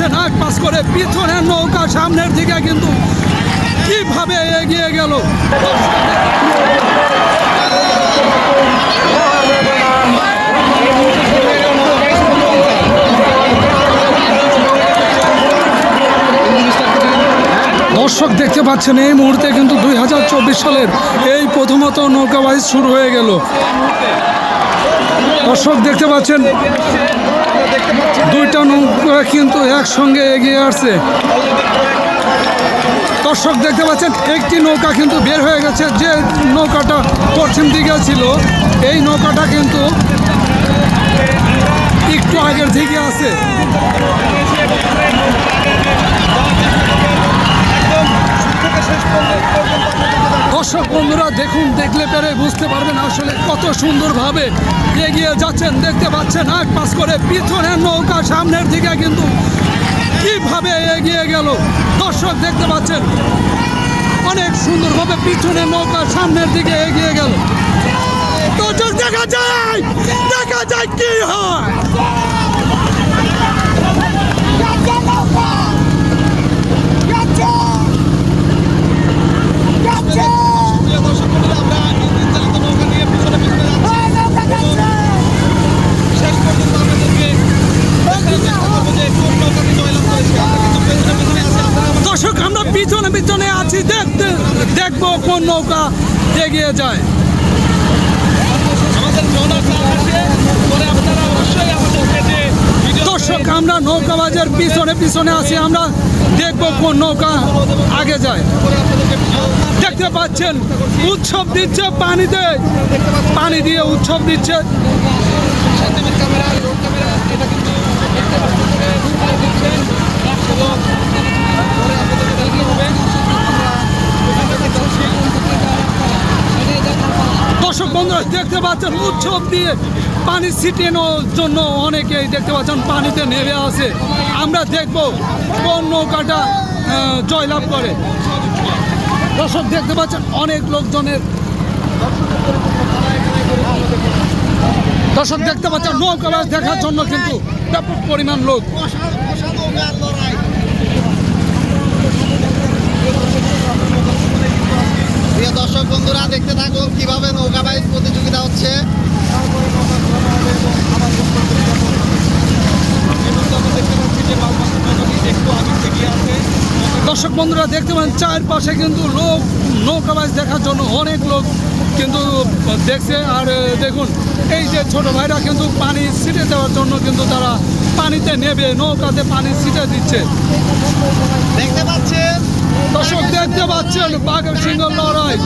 পাচ্ছেন আগ পাস করে পিছনের নৌকা সামনের দিকে কিন্তু কীভাবে এগিয়ে গেল? দর্শক দেখতে পাচ্ছেন, এই মুহূর্তে কিন্তু দুই হাজার চব্বিশ সালের এই প্রথমত নৌকাবাইজ শুরু হয়ে গেল। দর্শক দেখতে পাচ্ছেন দুইটা নৌকা কিন্তু একসঙ্গে এগিয়ে আসছে। দর্শক দেখতে পাচ্ছেন, একটি নৌকা কিন্তু বের হয়ে গেছে। যে নৌকাটা পশ্চিম দিকে ছিল, এই নৌকাটা কিন্তু একটু আগের দিকে আছে। বন্ধুরা, দেখুন, দেখলে পেরে বুঝতে পারবেন আসলে কত সুন্দরভাবে এগিয়ে যাচ্ছেন। দেখতে পাচ্ছেন আগ পাস করে পিছনের নৌকা সামনের দিকে কিন্তু কীভাবে এগিয়ে গেল। দর্শক, দেখতে পাচ্ছেন, অনেক সুন্দরভাবে পিছনের নৌকা সামনের দিকে এগিয়ে গেল। দর্শক, দেখা যায় দেখা যায় কি হয়? পিছনে পিছনে আছি, দেখতে, দেখব কোন নৌকা এগিয়ে যায়। দর্শক, আমরা নৌকাবাজের পিছনে পিছনে আছি, আমরা দেখব কোন নৌকা আগে যায়। দেখতে পাচ্ছেন, উৎসব দিচ্ছে পানিতে। পানি দিয়ে উৎসব দিচ্ছে দর্শক বন্ধুরা, দেখতে পাচ্ছেন উৎসব দিয়ে পানি ছিটানোর জন্য অনেকেই দেখতে পাচ্ছেন পানিতে নেমে আছে। আমরা দেখব কোন নৌকাটা জয়লাভ করে। দর্শক, দেখতে পাচ্ছেন অনেক লোকজনের দর্শক, দেখতে পাচ্ছেন নৌকা দেখার জন্য কিন্তু ব্যাপক পরিমাণ লোক প্রিয় দর্শক বন্ধুরা দেখতে থাকুন কীভাবে নৌকা বাইচ প্রতিযোগিতা হচ্ছে। দর্শক বন্ধুরা দেখতে পাচ্ছেন চারপাশে কিন্তু লোক নৌকা মাছ দেখার জন্য অনেক লোক কিন্তু দেখছে। আর দেখুন এই যে ছোট ভাইরা কিন্তু পানি ছিটে দেওয়ার জন্য কিন্তু তারা পানিতে নেবে নৌকাতে পানি ছিটে দিচ্ছে। দেখতে পাচ্ছেন? দর্শক দেখতে পাচ্ছেন বাঘের সিংহ লড়াই।